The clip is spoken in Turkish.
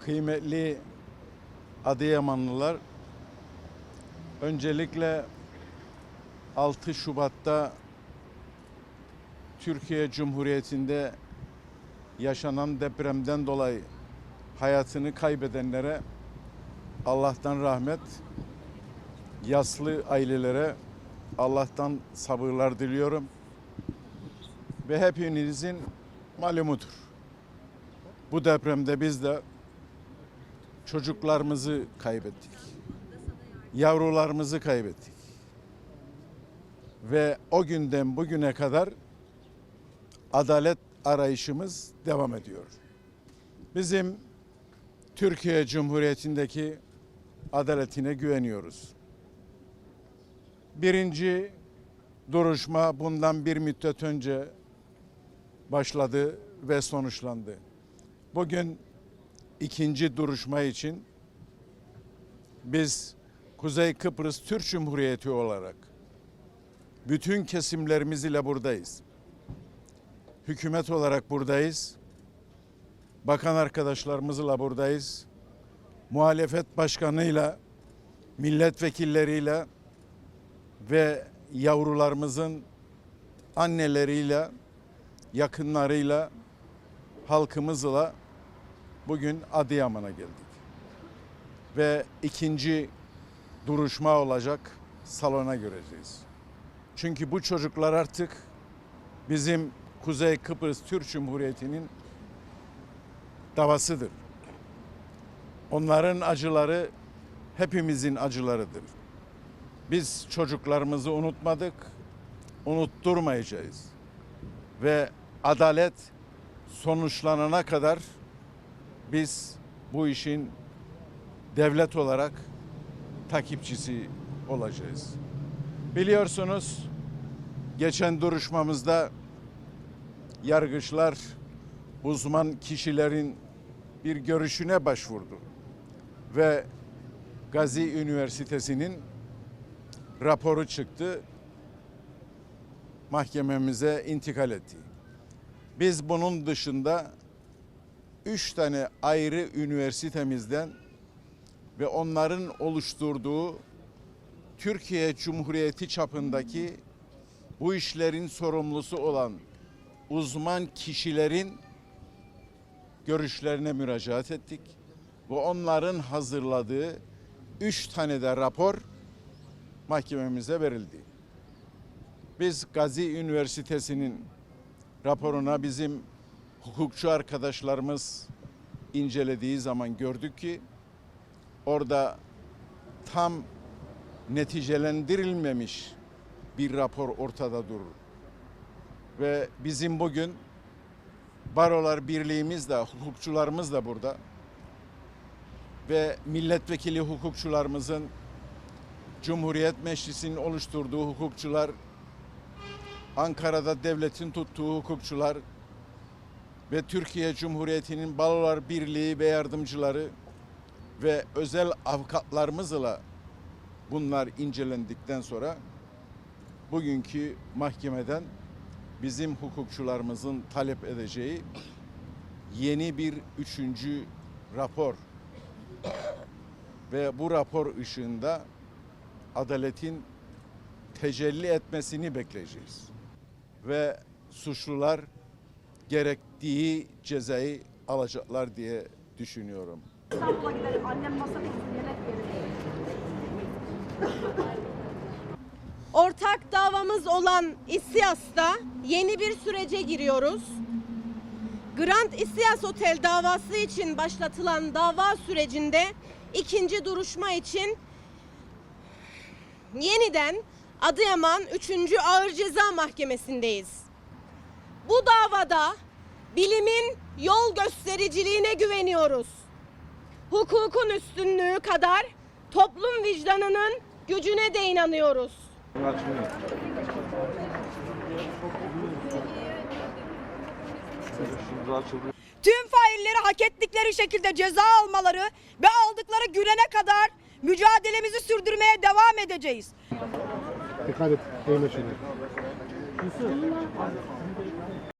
Kıymetli Adıyamanlılar, öncelikle 6 Şubat'ta Türkiye Cumhuriyeti'nde yaşanan depremden dolayı hayatını kaybedenlere Allah'tan rahmet, yaslı ailelere Allah'tan sabırlar diliyorum. Ve hepinizin malumudur. Bu depremde biz de çocuklarımızı kaybettik. Yavrularımızı kaybettik. Ve o günden bugüne kadar adalet arayışımız devam ediyor. Bizim Türkiye Cumhuriyeti'ndeki adaletine güveniyoruz. Birinci duruşma bundan bir müddet önce başladı ve sonuçlandı. Bugün ikinci duruşma için biz Kuzey Kıbrıs Türk Cumhuriyeti olarak bütün kesimlerimiz ile buradayız. Hükümet olarak buradayız. Bakan arkadaşlarımızla buradayız. Muhalefet başkanıyla, milletvekilleriyle ve yavrularımızın anneleriyle, yakınlarıyla, halkımızla bugün Adıyaman'a geldik. Ve ikinci duruşma olacak salona göreceğiz. Çünkü bu çocuklar artık bizim Kuzey Kıbrıs Türk Cumhuriyeti'nin davasıdır. Onların acıları hepimizin acılarıdır. Biz çocuklarımızı unutmadık, unutturmayacağız. Ve adalet sonuçlanana kadar biz bu işin devlet olarak takipçisi olacağız. Biliyorsunuz geçen duruşmamızda yargıçlar uzman kişilerin bir görüşüne başvurdu ve Gazi Üniversitesi'nin raporu çıktı. Mahkememize intikal etti. Biz bunun dışında üç tane ayrı üniversitemizden ve onların oluşturduğu Türkiye Cumhuriyeti çapındaki bu işlerin sorumlusu olan uzman kişilerin görüşlerine müracaat ettik ve onların hazırladığı üç tane de rapor mahkememize verildi. Biz Gazi Üniversitesi'nin raporuna bizim hukukçu arkadaşlarımız incelediği zaman gördük ki orada tam neticelendirilmemiş bir rapor ortada durur. Ve bizim bugün Barolar Birliğimiz de hukukçularımız da burada. Ve milletvekili hukukçularımızın Cumhuriyet Meclisi'nin oluşturduğu hukukçular Ankara'da devletin tuttuğu hukukçular ve Türkiye Cumhuriyeti'nin Balolar Birliği ve yardımcıları ve özel avukatlarımızla bunlar incelendikten sonra bugünkü mahkemeden bizim hukukçularımızın talep edeceği yeni bir üçüncü rapor ve bu rapor ışığında adaletin tecelli etmesini bekleyeceğiz. Ve suçlular gerektiği cezayı alacaklar diye düşünüyorum. Annem masa Ortak davamız olan İSİAS'ta yeni bir sürece giriyoruz. Grand İSİAS Otel davası için başlatılan dava sürecinde ikinci duruşma için yeniden Adıyaman 3. Ağır Ceza Mahkemesi'ndeyiz. Bu davada bilimin yol göstericiliğine güveniyoruz. Hukukun üstünlüğü kadar toplum vicdanının gücüne de inanıyoruz. Tüm failleri hak ettikleri şekilde ceza almaları ve aldıkları günene kadar mücadelemizi sürdürmeye devam edeceğiz. Dikkat et. Eğme şöyle.